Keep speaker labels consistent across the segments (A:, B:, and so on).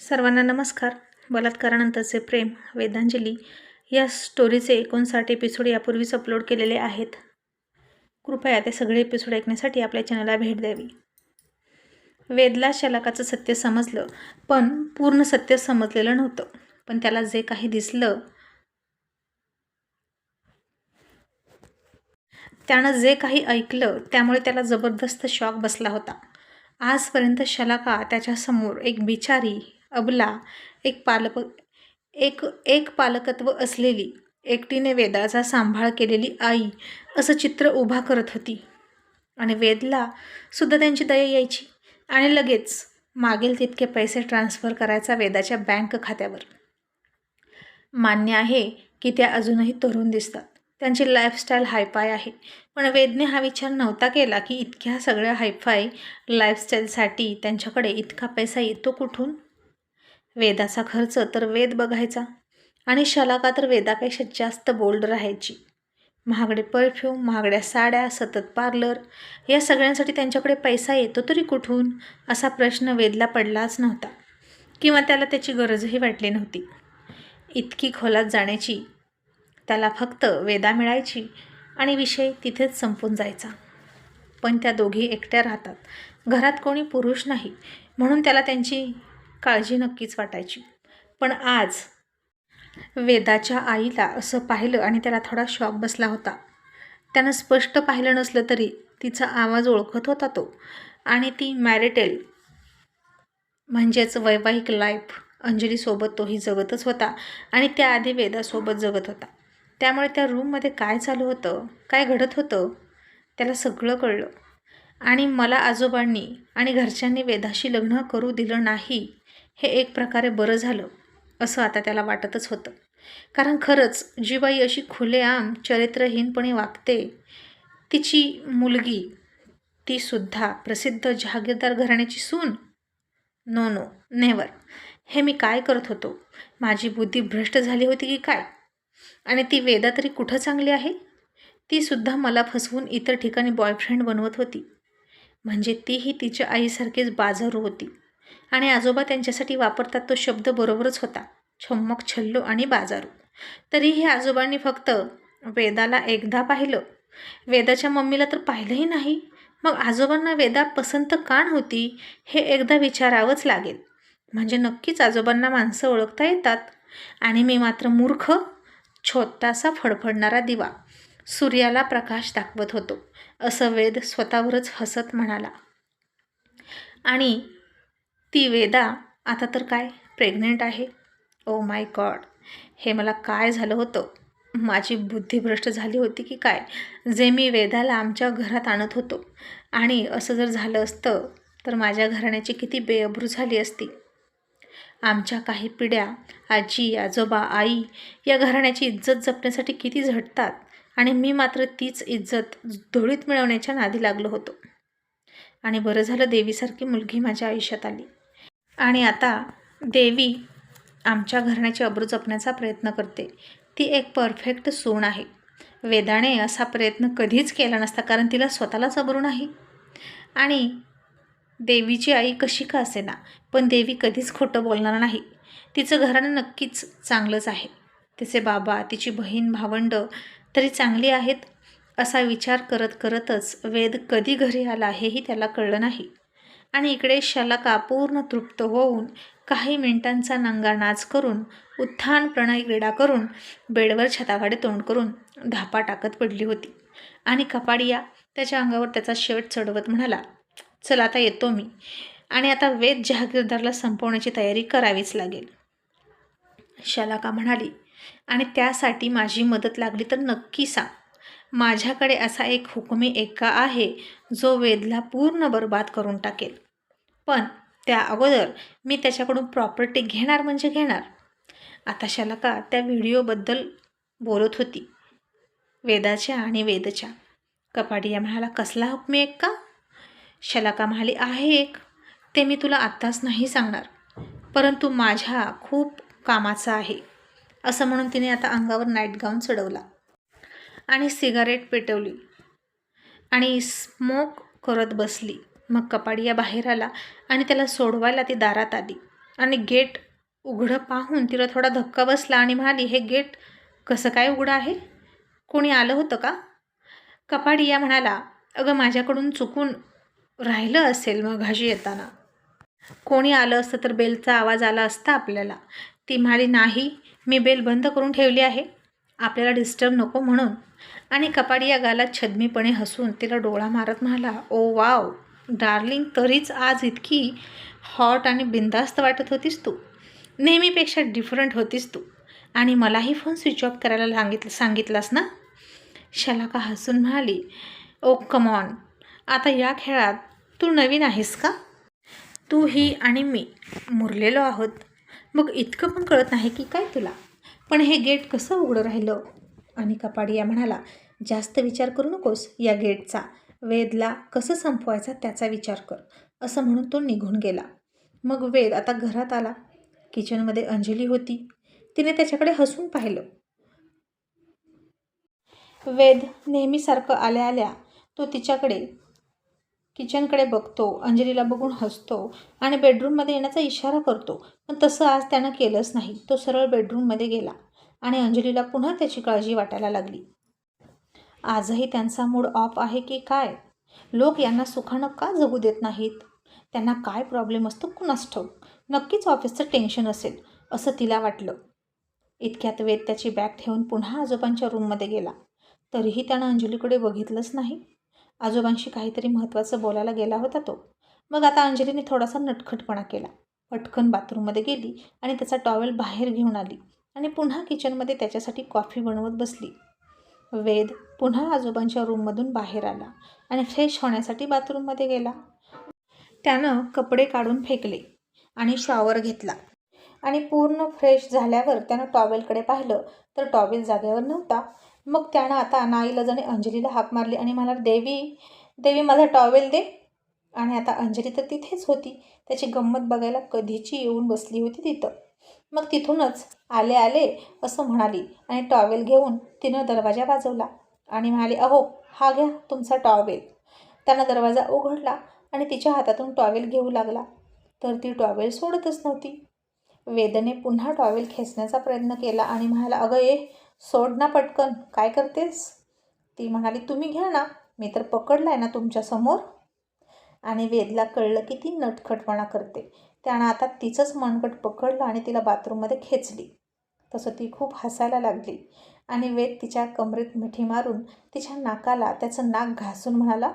A: सर्वांना नमस्कार. बलात्कारानंतरचे प्रेम वेदांजली या स्टोरीचे एकोणसाठ एपिसोड यापूर्वीच अपलोड केलेले आहेत. कृपया ते सगळे एपिसोड ऐकण्यासाठी आपल्या चॅनलला भेट द्यावी. वेदला शलाकाचं सत्य समजलं पण पूर्ण सत्य समजलेलं नव्हतं. पण त्याला जे काही दिसलं त्यानं जे काही ऐकलं त्यामुळे त्याला जबरदस्त शॉक बसला होता. आजपर्यंत शलाका त्याच्यासमोर एक बिचारी अबला एक पालक एक एक पालकत्व असलेली एकटीने वेदाचा सांभाळ केलेली आई असं चित्र उभा करत होती. आणि वेदला सुद्धा त्यांची दया यायची. आणि लगेच मागेल तितके पैसे ट्रान्स्फर करायचा वेदाच्या बँक खात्यावर. मान्य आहे की त्या अजूनही तरुण दिसतात. त्यांची लाईफस्टाईल हायफाय आहे. पण वेदने हा विचार नव्हता केला की इतक्या सगळ्या हायफाय लाईफस्टाईलसाठी त्यांच्याकडे इतका पैसा येतो कुठून? वेदाचा खर्च तर वेद बघायचा. आणि शलाका तर वेदापेक्षा जास्त बोल्ड राहायची. महागडे परफ्यूम महागड्या साड्या सतत पार्लर या सगळ्यांसाठी त्यांच्याकडे पैसा येतो तरी कुठून? असा प्रश्न वेदला पडलाच नव्हता. किंवा त्याला त्याची गरजही वाटली नव्हती. इतकी खोलात जाण्याची त्याला फक्त वेदा मिळायची आणि विषय तिथेच संपून जायचा. पण त्या दोघी एकट्या राहतात. घरात कोणी पुरुष नाही. म्हणून त्याला त्यांची काळजी नक्कीच वाटायची. पण आज वेदाच्या आईला असं पाहिलं आणि त्याला थोडा शॉक बसला होता. त्यानं स्पष्ट पाहिलं नसलं तरी तिचा आवाज ओळखत होता तो. आणि ती मॅरिटेल म्हणजेच वैवाहिक लाईफ अंजलीसोबत तोही जगतच होता आणि त्याआधी वेदासोबत जगत होता. त्यामुळे त्या रूममध्ये काय चालू होतं काय घडत होतं त्याला सगळं कळलं. आणि मला आजोबांनी आणि घरच्यांनी वेदाशी लग्न करू दिलं नाही हे एक प्रकारे बरं झालं असं आता त्याला वाटतच होतं. कारण खरंच जी बाई अशी खुलेआम चरित्रहीनपणे वागते. तिची मुलगी तीसुद्धा प्रसिद्ध जहागीरदार घराण्याची सून? नो नो नेवर हे मी काय करत होतो? माझी बुद्धी भ्रष्ट झाली होती की काय? आणि ती वेदा तरी कुठं चांगली आहे? तीसुद्धा मला फसवून इतर ठिकाणी बॉयफ्रेंड बनवत होती. म्हणजे तीही तिच्या आईसारखीच बाजारू होती. आणि आजोबा त्यांच्यासाठी वापरतात तो शब्द बरोबरच होता छम्मक छल्लो आणि बाजारू. तरीही आजोबांनी फक्त वेदाला एकदा पाहिलं. वेदाच्या मम्मीला तर पाहिलंही नाही. मग आजोबांना वेदा पसंत काण होती हे एकदा विचारावंच लागेल. म्हणजे नक्कीच आजोबांना माणसं ओळखता येतात. आणि मी मात्र मूर्ख छोटासा फडफडणारा दिवा सूर्याला प्रकाश दाखवत होतो असं वेद स्वतःवरच हसत म्हणाला. आणि ती वेदा आता तर काय प्रेग्नेंट आहे? ओ माय गॉड हे मला काय झालं होतं? माझी बुद्धिभ्रष्ट झाली होती की काय? जे मी वेदाला आमच्या घरात आणत होतो. आणि असं जर झालं असतं तर माझ्या घराण्याची किती बेअब्रू झाली असती. आमच्या काही पिढ्या आजी आजोबा आई या घराण्याची इज्जत जपण्यासाठी किती झटतात आणि मी मात्र तीच इज्जत धुळीत मिळवण्याच्या नादी लागलो होतो. आणि बरं झालं देवीसारखी मुलगी माझ्या आयुष्यात आली. आणि आता देवी आमच्या घराण्याची अब्रू जपण्याचा प्रयत्न करते. ती एक परफेक्ट सून आहे. वेदाने असा प्रयत्न कधीच केला नसता कारण तिला स्वतःलाच अब्रू नाही. आणि देवीची आई कशी का असेना पण देवी कधीच खोटं बोलणार नाही. तिचं घराणं नक्कीच चांगलंच आहे. तिचे बाबा तिची बहीण भावंड तरी चांगली आहेत असा विचार करत करतच वेद कधी घरी आला हेही त्याला कळलं नाही. आणि इकडे शलाका पूर्ण तृप्त होऊन काही मिनिटांचा नंगा नाच करून उत्थान प्रणय क्रीडा करून बेडवर छताकडे तोंड करून धापा टाकत पडली होती. आणि कपाडिया त्याच्या अंगावर त्याचा शेवट चढवत म्हणाला चल आता येतो मी. आणि आता वेद जहागीरदारला संपवण्याची तयारी करावीच लागेल. शलाका म्हणाली आणि त्यासाठी माझी मदत लागली तर नक्की सांग. माझ्याकडे असा एक हुकमी एका आहे जो वेदला पूर्ण बर्बाद करून टाकेल. पण त्या अगोदर मी त्याच्याकडून प्रॉपर्टी घेणार म्हणजे घेणार. आता शलाका त्या व्हिडिओबद्दल बोलत होती. वेदाच्या आणि वेदच्या. कपाडिया म्हणाला कसला हुकमी एक का शलाका म्हणाली आहे एक. ते मी तुला आत्ताच नाही सांगणार. परंतु माझ्या खूप कामाचा आहे. असं म्हणून तिने आता अंगावर नाईट गाऊन चढवला. आणि सिगारेट पेटवली. आणि स्मोक करत बसली. मग कपाडिया बाहेर आला आणि त्याला सोडवायला ती दारात आली. आणि गेट उघडं पाहून तिला थोडा धक्का बसला आणि म्हणाली हे गेट कसं काय उघडं आहे? कोणी आलं होतं का? कपाडिया म्हणाला अगं माझ्याकडून चुकून राहिलं असेल मग घाशी येताना. कोणी आलं असतं तर बेलचा आवाज आला असता आपल्याला. ती म्हणाली नाही मी बेल बंद करून ठेवली आहे. आपल्याला डिस्टर्ब नको म्हणून. आणि कपाडिया गालात छदमीपणे हसून तिला डोळा मारत म्हणाला ओ वाव डार्लिंग तरीच आज इतकी हॉट आणि बिंदास्त वाटत होतीस तू. नेहमीपेक्षा डिफरंट होतीस तू. आणि मलाही फोन स्विच ऑफ करायला सांगितलं सांगितलास ना? शलाका हसून म्हणाली ओ कमॉन आता या खेळात तू नवीन आहेस का? तू ही आणि मी मुरलेलो आहोत. मग इतकं पण कळत नाही की काय तुला. पण हे गेट कसं उघडं राहिलं? आणि कपाडिया म्हणाला जास्त विचार करू नकोस या गेटचा. वेदला कसं संपवायचा त्याचा विचार कर. असं म्हणून तो निघून गेला. मग वेद आता घरात आला. किचनमध्ये अंजली होती. तिने त्याच्याकडे हसून पाहिलं. वेद नेहमीसारखं आल्या आल्या तो तिच्याकडे किचनकडे बघतो अंजलीला बघून हसतो आणि बेडरूममध्ये येण्याचा इशारा करतो. पण तसं आज त्यानं केलंच नाही. तो सरळ बेडरूममध्ये गेला. आणि अंजलीला पुन्हा त्याची काळजी वाटायला लागली. आजही त्यांचा मूड ऑफ आहे की काय? लोक यांना सुखानं का जगू देत नाहीत? त्यांना काय प्रॉब्लेम असतो कुणास ठाऊक? नक्कीच ऑफिसचं टेन्शन असेल असं तिला वाटलं. इतक्यात वेद त्याची बॅग ठेवून पुन्हा आजोबांच्या रूममध्ये गेला. तरीही त्यानं अंजलीकडे बघितलंच नाही. आजोबांशी काहीतरी महत्त्वाचं बोलायला गेला होता तो. मग आता अंजलीने थोडासा नटखटपणा केला. पटकन बाथरूममध्ये गेली आणि त्याचा टॉवेल बाहेर घेऊन आली. आणि पुन्हा किचनमध्ये त्याच्यासाठी कॉफी बनवत बसली. वेद पुन्हा आजोबांच्या रूममधून बाहेर आला आणि फ्रेश होण्यासाठी बाथरूममध्ये गेला. त्यानं कपडे काढून फेकले आणि शॉवर घेतला. आणि पूर्ण फ्रेश झाल्यावर त्यानं टॉवेलकडे पाहिलं तर टॉवेल जागेवर नव्हता. मग त्यानं आता नाईलाजाने अंजलीला हाक मारली आणि मला देवी देवी माझा टॉवेल दे. आणि आता अंजली तर तिथेच होती. त्याची गंमत बघायला कधीची येऊन बसली होती तिथं. मग तिथूनच आले आले असं म्हणाली आणि टॉवेल घेऊन तिनं दरवाजा वाजवला आणि म्हणाली अहो हा घ्या तुमचा टॉवेल. त्यानं दरवाजा उघडला आणि तिच्या हातातून टॉवेल घेऊ लागला. तर ती टॉवेल सोडतच नव्हती. वेदने पुन्हा टॉवेल खेचण्याचा प्रयत्न केला आणि म्हणाला अगं ए सोड ना पटकन काय करतेस? ती म्हणाली तुम्ही घ्या ना मी तर पकडला आहे ना तुमच्यासमोर आणि वेदला कळलं की ती नटखटपणा करते. त्यानं आता तिचंच मनगट पकडलं आणि तिला बाथरूममध्ये खेचली. तसं ती खूप हसायला लागली आणि वेद तिच्या कमरेत मिठी मारून तिच्या नाकाला त्याचं नाक घासून म्हणाला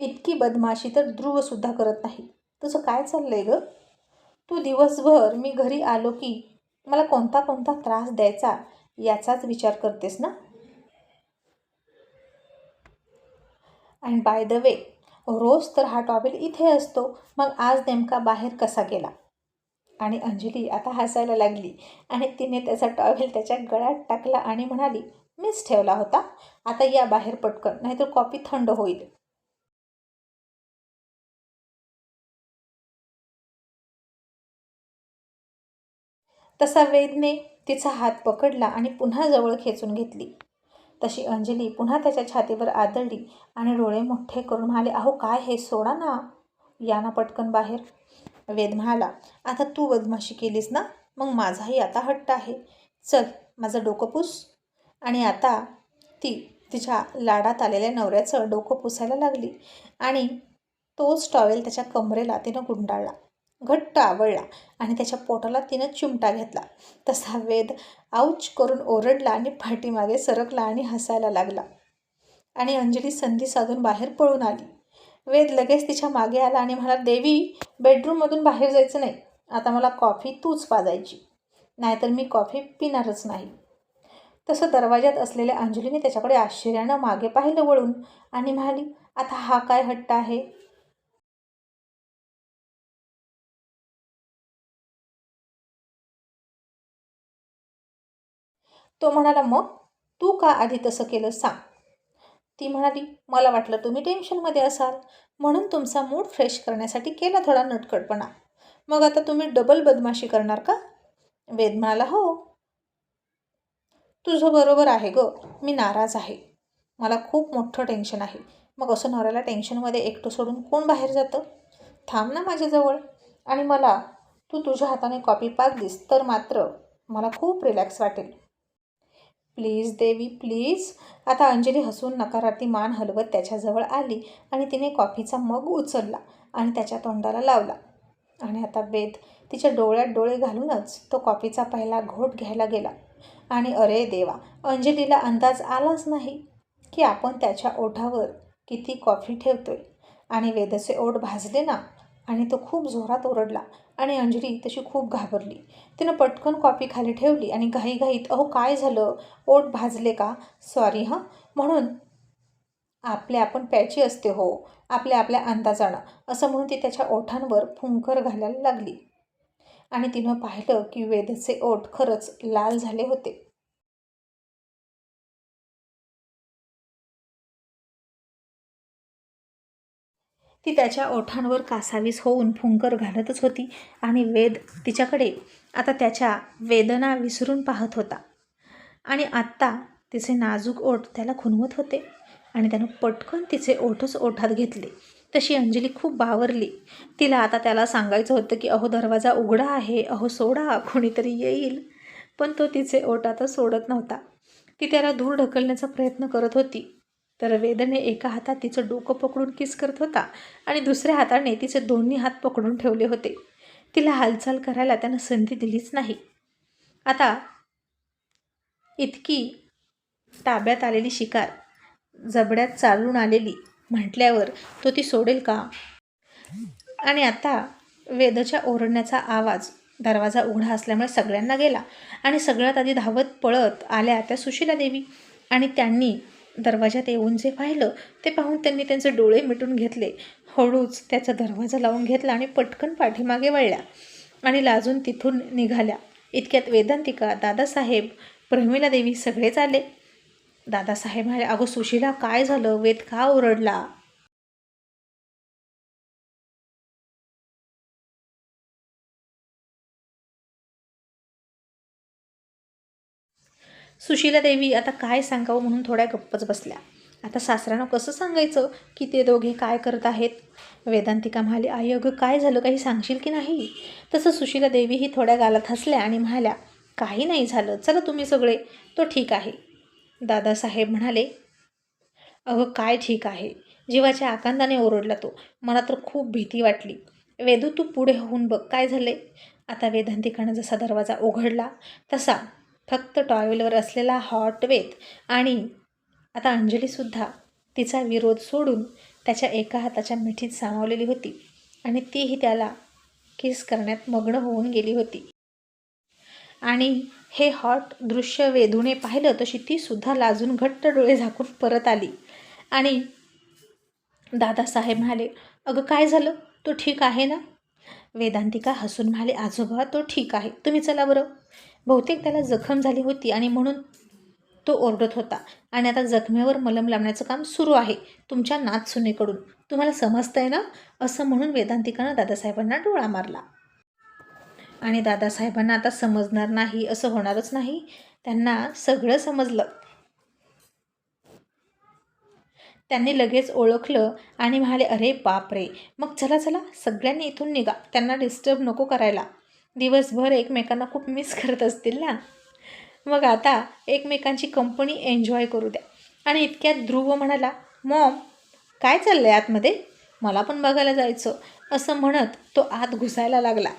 A: इतकी बदमाशी तर ध्रुवसुद्धा करत नाही. तुझं काय चाललं आहे ग? तू दिवसभर मी घरी आलो की मला कोणता कोणता त्रास द्यायचा याचाच विचार करतेस ना? आणि बाय द वे रोज तर हा टॉवेल इथे असतो मग आज नेमका बाहेर कसा गेला? आणि अंजली आता हसायला लागली आणि तिने त्याचा टॉवेल त्याच्या गळ्यात टाकला आणि म्हणाली मीच ठेवला होता. आता या बाहेर पटकन नाहीतर कॉपी थंड होईल. तसा वेदने तिचा हात पकडला आणि पुन्हा जवळ खेचून घेतली. तशी अंजली पुन्हा त्याच्या छातीवर आदळली आणि डोळे मोठे करून म्हणाले अहो काय हे? सोडा ना. या ना पटकन बाहेर वेद म्हणाला आता तू बदमाशी केलीस ना मग माझाही आता हट्ट आहे. चल माझं डोकं पुस. आणि आता ती तिच्या लाडात आलेल्या नवऱ्याचं डोकं पुसायला लागली आणि तोच टॉवेल त्याच्या कमरेला तिनं गुंडाळला. घट्ट आवळला आणि त्याच्या पोटाला तिनं चिमटा घेतला. तसा वेद आऊच करून ओरडला आणि पाठीमागे सरकला आणि हसायला लागला. आणि अंजली संधी साधून बाहेर पळून आली. वेद लगेच तिच्यामागे आला आणि म्हणाला देवी बेडरूममधून बाहेर जायचं नाही. आता मला कॉफी तूच पाजायची. नाहीतर मी कॉफी पिणारच नाही. तसं दरवाज्यात असलेल्या अंजलीने त्याच्याकडे आश्चर्यानं मागे पाहिलं वळून आणि म्हणाली आता हा काय हट्ट आहे? तो म्हणाला मग तू का आधी तसं केलं सांग. ती म्हणाली मला वाटलं तुम्ही टेन्शनमध्ये असाल. म्हणून तुमचा मूड फ्रेश करण्यासाठी केला थोडा नटकटपणा मग आता तुम्ही डबल बदमाशी करणार का? वेद म्हणाला हो. तुझं बरोबर आहे ग. मी नाराज आहे. मला खूप मोठं टेन्शन आहे. मग असं नवऱ्याला टेन्शनमध्ये एकटं सोडून कोण बाहेर जातं? थांब ना माझ्याजवळ. आणि मला तू तुझ्या हाताने कॉपी पाजलीस तर मात्र मला खूप रिलॅक्स वाटेल. प्लीज देवी प्लीज. आता अंजली हसून नकारार्थी मान हलवत त्याच्याजवळ आली आणि तिने कॉफीचा मग उचलला आणि त्याच्या तोंडाला लावला. आणि आता वेद तिच्या डोळ्यात डोळे घालूनच तो कॉफीचा पहिला घोट घ्यायला गेला. आणि अरे देवा अंजलीला अंदाज आलाच नाही की आपण त्याच्या ओठावर किती कॉफी ठेवतोय. आणि वेदचे ओठ भाजले ना आणि तो खूप जोरात ओरडला. आणि अंजली तशी खूप घाबरली. तिनं पटकन कॉफी खाली ठेवली आणि घाईघाईत अहो काय झालं? ओठ भाजले का? सॉरी हां. म्हणून आपले आपण प्यायची असते हो. आपल्या आपल्या अंदाजानं. असं म्हणून ती त्याच्या ओठांवर फुंकर घालायला लागली. आणि तिनं पाहिलं की वेदचे ओठ खरंच लाल झाले होते. ती त्याच्या ओठांवर कासावीस होऊन फुंकर घालतच होती आणि वेद तिच्याकडे आता त्याच्या वेदना विसरून पाहत होता. आणि आत्ता तिचे नाजूक ओठ त्याला खुनवत होते आणि त्यानं पटकन तिचे ओठच ओठात घेतले. तशी अंजली खूप बावरली. तिला आता त्याला सांगायचं होतं की अहो दरवाजा उघडा आहे. अहो सोडा. कोणीतरी येईल. पण तो तिचे ओठ आता सोडत नव्हता. ती त्याला दूर ढकलण्याचा प्रयत्न करत होती. तर वेदने एका हातात तिचं डोकं पकडून किस करत होता आणि दुसऱ्या हाताने तिचे दोन्ही हात पकडून ठेवले होते. तिला हालचाल करायला त्यानं संधी दिलीच नाही. आता इतकी ताब्यात आलेली शिकार जबड्यात चालून आलेली म्हटल्यावर तो ती सोडेल का? आणि आता वेदच्या ओरडण्याचा आवाज दरवाजा उघडा असल्यामुळे सगळ्यांना गेला आणि सगळ्यात आधी धावत पळत आल्या त्या सुशीला देवी आणि त्यांनी दरवाजात येऊन जे पाहिलं ते पाहून त्यांनी त्यांचे डोळे मिटून घेतले. हळूच त्याचा दरवाजा लावून घेतला आणि पटकन पाठीमागे वळल्या आणि लाजून तिथून निघाल्या. इतक्यात वेदांतिका दादासाहेब प्रमिला देवी सगळेच आले. दादासाहेब म्हणाले अगो सुशीला काय झालं? वेद का ओरडला? सुशीला देवी आता काय सांगावं म्हणून थोड्या गप्पच बसल्या. आता सासऱ्यानं कसं सांगायचं की ते दोघे काय करत आहेत? वेदांतिका म्हणाली आई अगं काय झालं? काही सांगशील की नाही? तसं सुशीला देवीही थोड्या गालात हसल्या आणि म्हणाल्या काही नाही झालं. चला तुम्ही सगळे. तो ठीक आहे. दादासाहेब म्हणाले अगं काय ठीक आहे? जीवाच्या आकांदाने ओरडला तो. मला तर खूप भीती वाटली. वेदू तू पुढे होऊन बघ. काय झाले आता वेदांतिकानं जसा दरवाजा उघडला तसा फक्त टॉयलवर असलेला हॉट वेत आणि आता अंजलीसुद्धा तिचा विरोध सोडून त्याच्या एका हाताच्या मिठीत सामावलेली होती आणि तीही त्याला किस करण्यात मग्न होऊन गेली होती. आणि हे हॉट दृश्य वेधूने पाहिलं तशी तीसुद्धा लाजून घट्ट डोळे झाकून परत आली. आणि दादासाहेब म्हणाले अगं काय झालं? तो ठीक आहे ना? वेदांतिका हसून म्हणाले आजोबा तो ठीक आहे. तुम्ही चला बरं. बहुतेक त्याला जखम झाली होती आणि म्हणून तो ओरडत होता. आणि आता जखमेवर मलम लावण्याचं काम सुरू आहे. तुमच्या नाचसुनेकडून तुम्हाला समजतंय ना? असं म्हणून वेदांतिकानं दादासाहेबांना डोळा मारला. आणि दादासाहेबांना आता समजणार नाही असं होणारच नाही. त्यांना सगळं समजलं. त्यांनी लगेच ओळखलं आणि म्हणाले अरे बाप रे मग चला चला सगळ्यांनी इथून निघा. त्यांना डिस्टर्ब नको करायला. दिवसभर एकमेकांना खूप मिस करत असतील ना? मग आता एकमेकांची कंपनी एन्जॉय करू द्या. आणि इतक्यात ध्रुव म्हणाला मॉम काय चाललं आहे आतमध्ये? मला पण बघायला जायचं. असं म्हणत तो आत घुसायला लागला.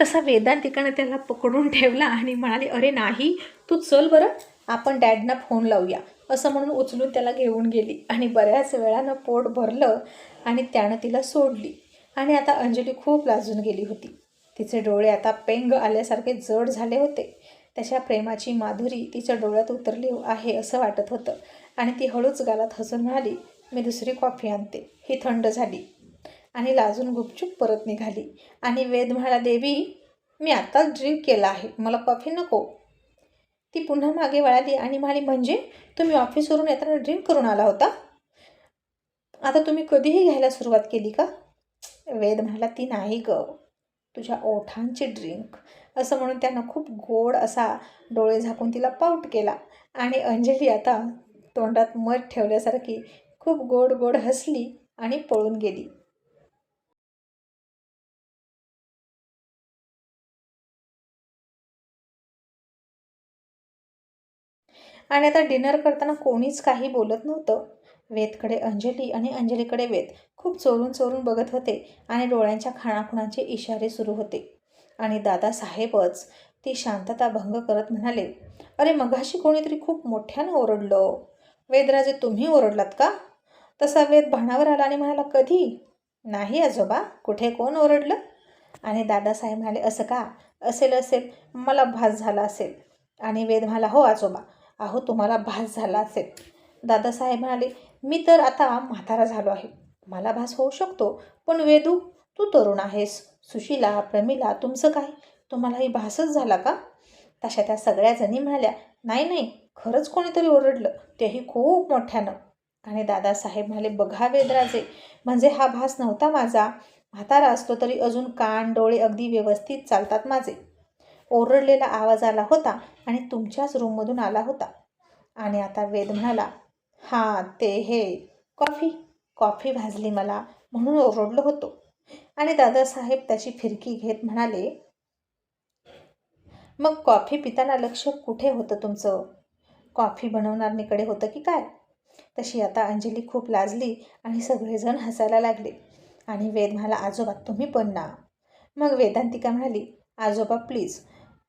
A: तसा वेदांतिकानं त्याला पकडून ठेवला आणि म्हणाले अरे नाही तू चल बरं. आपण डॅडना फोन लावूया. असं म्हणून उचलून त्याला घेऊन गेली. आणि बऱ्याच वेळानं पोट भरलं आणि त्यानं तिला सोडली. आणि आता अंजली खूप लाजून गेली होती. तिचे डोळे आता पेंग आल्यासारखे जड झाले होते. त्याच्या प्रेमाची माधुरी तिच्या डोळ्यात उतरली आहे असं वाटत होतं. आणि ती हळूच गालात हसून म्हणाली मी दुसरी कॉफी आणते. ही थंड झाली. आणि लाजून गुपचूप परत निघाली. आणि वेद म्हणाला देवी मी आत्ताच ड्रिंक केला आहे. मला कॉफी नको. ती पुन्हा मागे वळाली आणि म्हणाली म्हणजे तुम्ही ऑफिसवरून येताना ड्रिंक करून आला होता? आता तुम्ही कधीही घ्यायला सुरुवात केली का? वेद म्हणाला ती नाही ग. तुझ्या ओठांची ड्रिंक. असं म्हणून त्यानं खूप गोड असा डोळे झाकून तिला पाऊट केला. आणि अंजली आता तोंडात मध ठेवल्यासारखी खूप गोड गोड हसली आणि पळून गेली. आणि आता डिनर करताना कोणीच काही बोलत नव्हतं. वेदकडे अंजली आणि अंजलीकडे वेद खूप चोरून चोरून बघत होते आणि डोळ्यांच्या खाणाखुणाचे इशारे सुरू होते. आणि दादासाहेबच ती शांतता भंग करत म्हणाले अरे मगाशी कोणीतरी खूप मोठ्यानं ओरडलं. वेदराजे तुम्ही ओरडलात का? तसा वेद भाणावर आला आणि म्हणाला कधी? नाही आजोबा कुठे कोण ओरडलं? आणि दादासाहेब म्हणाले असं का? असेल असेल मला भास झाला असेल. आणि वेद म्हणाला हो आजोबा अहो तुम्हाला भास झाला असेल. दादासाहेब म्हणाले मी तर आता म्हातारा झालो आहे. मला भास होऊ शकतो पण वेदू तू तरुण आहेस. सुशीला प्रमिला तुमचं काय? तुम्हालाही भासच झाला का? तशा त्या सगळ्या जणी म्हणाल्या नाही नाही खरंच कोणीतरी ओरडलं. तेही खूप मोठ्यानं. आणि दादासाहेब म्हणाले बघा वेदराजे म्हणजे हा भास नव्हता माझा. म्हातारा असलो तरी अजून कान डोळे अगदी व्यवस्थित चालतात माझे. ओरडलेला आवाज आला होता आणि तुमच्याच रूममधून आला होता. आणि आता वेद म्हणाला हां ते हे कॉफी? कॉफी भाजली मला म्हणून ओरडलो होतो. आणि दादासाहेब त्याची फिरकी घेत म्हणाले मग कॉफी पिताना लक्ष कुठे होतं तुमचं? कॉफी बनवणारणीकडे होतं की काय? तशी आता अंजली खूप लाजली आणि सगळेजण हसायला लागले. आणि वेद म्हणाला आजोबा तुम्ही पण ना. मग वेदांतिका म्हणाली आजोबा प्लीज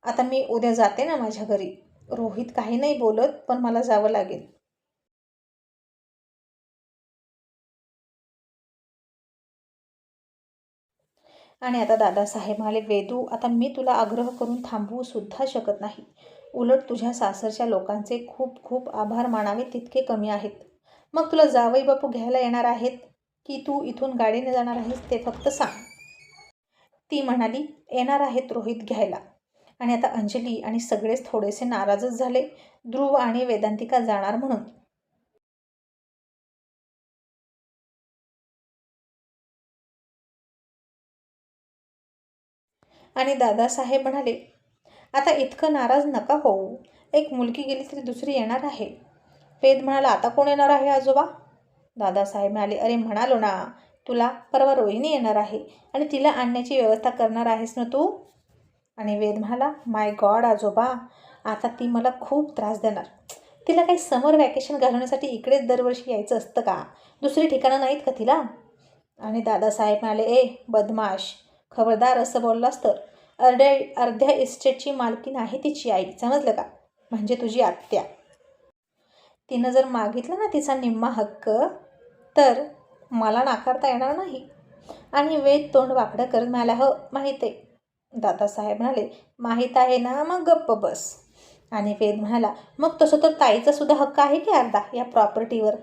A: आता मी उद्या जाते ना माझ्या घरी. रोहित काही नाही बोलत पण मला जावं लागेल. आणि आता दादासाहेब म्हणाले वेदू आता मी तुला आग्रह करून थांबवू सुद्धा शकत नाही. उलट तुझ्या सासरच्या लोकांचे खूप खूप आभार मानावे तितके कमी आहेत. मग तुला जावई बापू घ्यायला येणार आहेत की तू इथून गाडीने जाणार आहेस ते फक्त सांग. ती म्हणाली येणार आहेत रोहित घ्यायला. आणि आता अंजली आणि सगळेच थोडेसे नाराजच झाले. ध्रुव आणि वेदांतिका जाणार म्हणून. आणि दादासाहेब म्हणाले आता इतकं नाराज नका होऊ. एक मुलगी गेली तरी दुसरी येणार आहे. वेद म्हणाला आता कोण येणार आहे आजोबा? दादासाहेब म्हणाले अरे म्हणालो ना. तुला परवा रोहिणी येणार आहे आणि तिला आणण्याची व्यवस्था करणार आहेस ना तू? आणि वेद म्हणाला माय गॉड आजोबा आता ती मला खूप त्रास देणार. तिला काही समर वॅकेशन घालवण्यासाठी इकडेच दरवर्षी यायचं असतं का? दुसरी ठिकाणं नाहीत का तिला? आणि दादासाहेब म्हणाले ए बदमाश खबरदार असं बोललास तर. अर्ध्या अर्ध्या इस्टेटची मालकी नाही तिची आई समजलं का? म्हणजे तुझी आत्या. तिनं जर मागितलं ना तिचा निम्मा हक्क तर मला नाकारता येणार नाही. आणि वेद तोंड वाकडं करत म्हणाला हो माहीत आहे. दादासाहेब म्हणाले माहीत आहे ना मग गप्प बस. आणि वेद म्हणाला मग तसं तर ताईचा सुद्धा हक्क आहे की अर्धा या प्रॉपर्टीवर?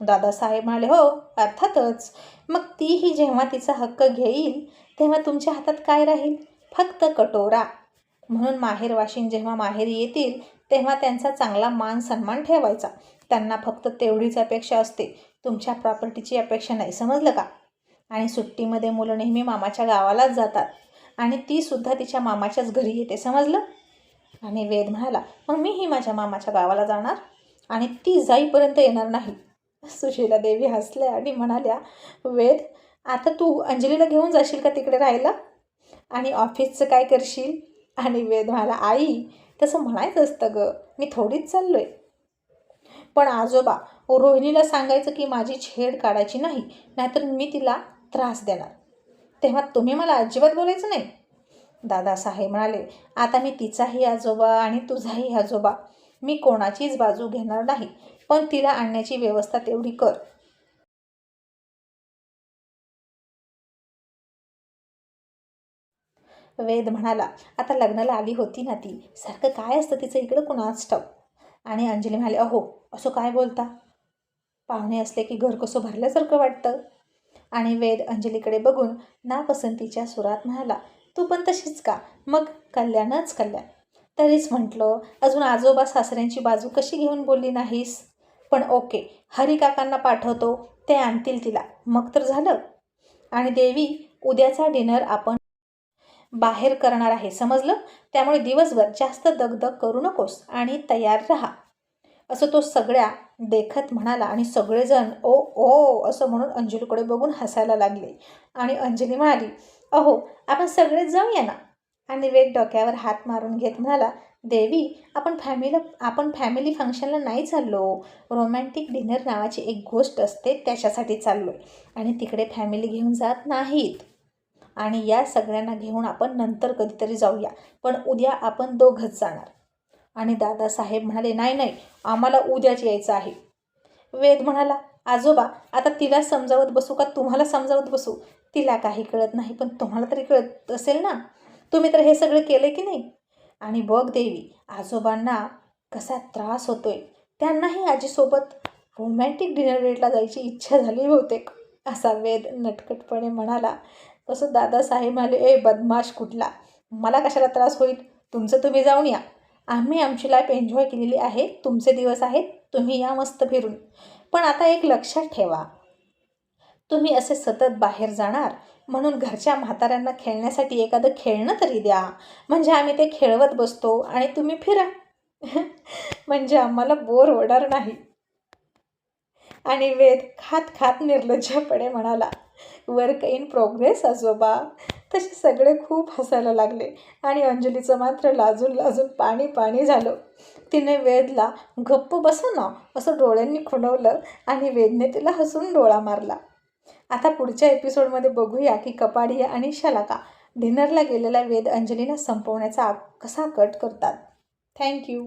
A: दादासाहेब म्हणाले हो अर्थातच. मग तीही जेव्हा तिचा हक्क घेईल तेव्हा तुमच्या हातात काय राहील? फक्त कटोरा. म्हणून माहेरवाशीन जेव्हा माहेरी येतील तेव्हा त्यांचा चांगला मान सन्मान ठेवायचा. त्यांना फक्त तेवढीच अपेक्षा असते. तुमच्या प्रॉपर्टीची अपेक्षा नाही समजलं का? आणि सुट्टीमध्ये मुलं नेहमी मामाच्या गावालाच जातात. आणि ती सुद्धा तिच्या मामाच्याच घरी येते समजलं? आणि वेद म्हणाला मग मीही माझ्या मामाच्या गावाला जाणार आणि ती जाईपर्यंत येणार नाही. सुशीला देवी हसल्या आणि म्हणाल्या वेद आता तू अंजलीला घेऊन जाशील का तिकडे राहायला? आणि ऑफिसचं काय करशील? आणि वेद म्हणाला आई तसं म्हणायचं असतं गं मी थोडीच चाललो आहे पण आजोबा रोहिणीला सांगायचं की माझी छेड काढायची नाही नाहीतर मी तिला त्रास देणार. तेव्हा तुम्ही मला अजिबात बोलायचं नाही. दादासाहेब म्हणाले आता मी तिचाही आजोबा आणि तुझाही आजोबा. मी कोणाचीच बाजू घेणार नाही पण तिला आणण्याची व्यवस्था तेवढी कर. वेद म्हणाला आता लग्नाला आली होती ना ती. सारखं काय असतं तिचं इकडं? कुणाच ठाव आणि अंजली म्हणाले अहो असं काय बोलता? पाहुणे असले की घर कसं भरल्यासारखं वाटतं? आणि वेद अंजलीकडे बघून नापसंतीच्या सुरात म्हणाला तू पण तशीच का? मग कल्याणच कल्याण. तरीच म्हटलं अजून आजोबा सासऱ्यांची बाजू कशी घेऊन बोलली नाहीस? पण ओके हरिकाकांना पाठवतो ते आणतील तिला. मग तर झालं. आणि देवी उद्याचा डिनर आपण बाहेर करणार आहे समजलं? त्यामुळे दिवसभर जास्त दगदग करू नकोस आणि तयार राहा. असं तो सगळ्या देखत म्हणाला आणि सगळेजण ओ ओ असं म्हणून अंजलीकडे बघून हसायला लागले. आणि अंजली म्हणाली अहो आपण सगळेच जाऊया ना? आणि वेद डोक्यावर हात मारून घेत म्हणाला देवी आपण फॅमिली आपण फॅमिली फंक्शनला नाही चाललो. रोमॅन्टिक डिनर नावाची एक गोष्ट असते त्याच्यासाठी चाललो आहे आणि तिकडे फॅमिली घेऊन जात नाहीत. आणि या सगळ्यांना घेऊन आपण नंतर कधीतरी जाऊया. पण उद्या आपण दोघंच जाणार. आणि दादासाहेब म्हणाले नाही नाही आम्हाला उद्याच यायचं आहे. वेद म्हणाला आजोबा आता तिला समजावत बसू का? तुम्हाला समजावत बसू? तिला काही कळत नाही पण तुम्हाला तरी कळत असेल ना? तुम्ही तर हे सगळं केलं की नाही? आणि बघ देवी आजोबांना कसा त्रास होतोय. त्यांनाही आजीसोबत रोमॅन्टिक डिनर डेटला जायची इच्छा झाली बहुतेक असा वेद नटकटपणे म्हणाला. तसं दादासाहेब म्हणाले ए बदमाश कुठला? मला कशाला त्रास होईल? तुमचं तुम्ही जाऊन या. आम्ही आमची लाईफ एन्जॉय केलेली आहे. तुमचे दिवस आहेत. तुम्ही या मस्त फिरून. पण आता एक लक्षात ठेवा. तुम्ही असे सतत बाहेर जाणार. म्हणून घरच्या म्हाताऱ्यांना खेळण्यासाठी एखादं खेळणं तरी द्या. म्हणजे आम्ही ते खेळवत बसतो आणि तुम्ही फिरा. म्हणजे आम्हाला बोर होणार नाही. आणि वेद खात खात निर्लज्जपणे म्हणाला वर्क इन प्रोग्रेस आजोबा. तसे सगळे खूप हसायला लागले आणि अंजलीचं मात्र लाजून लाजून पाणी पाणी झालं. तिने वेदला गप्प बसा ना असं डोळ्यांनी खुणवलं आणि वेदने तिला हसून डोळा मारला. आता पुढच्या एपिसोडमध्ये बघूया की कपाडिया आणि शलाका डिनरला गेलेला वेद अंजलीला संपवण्याचा कसा कट करतात. थँक्यू.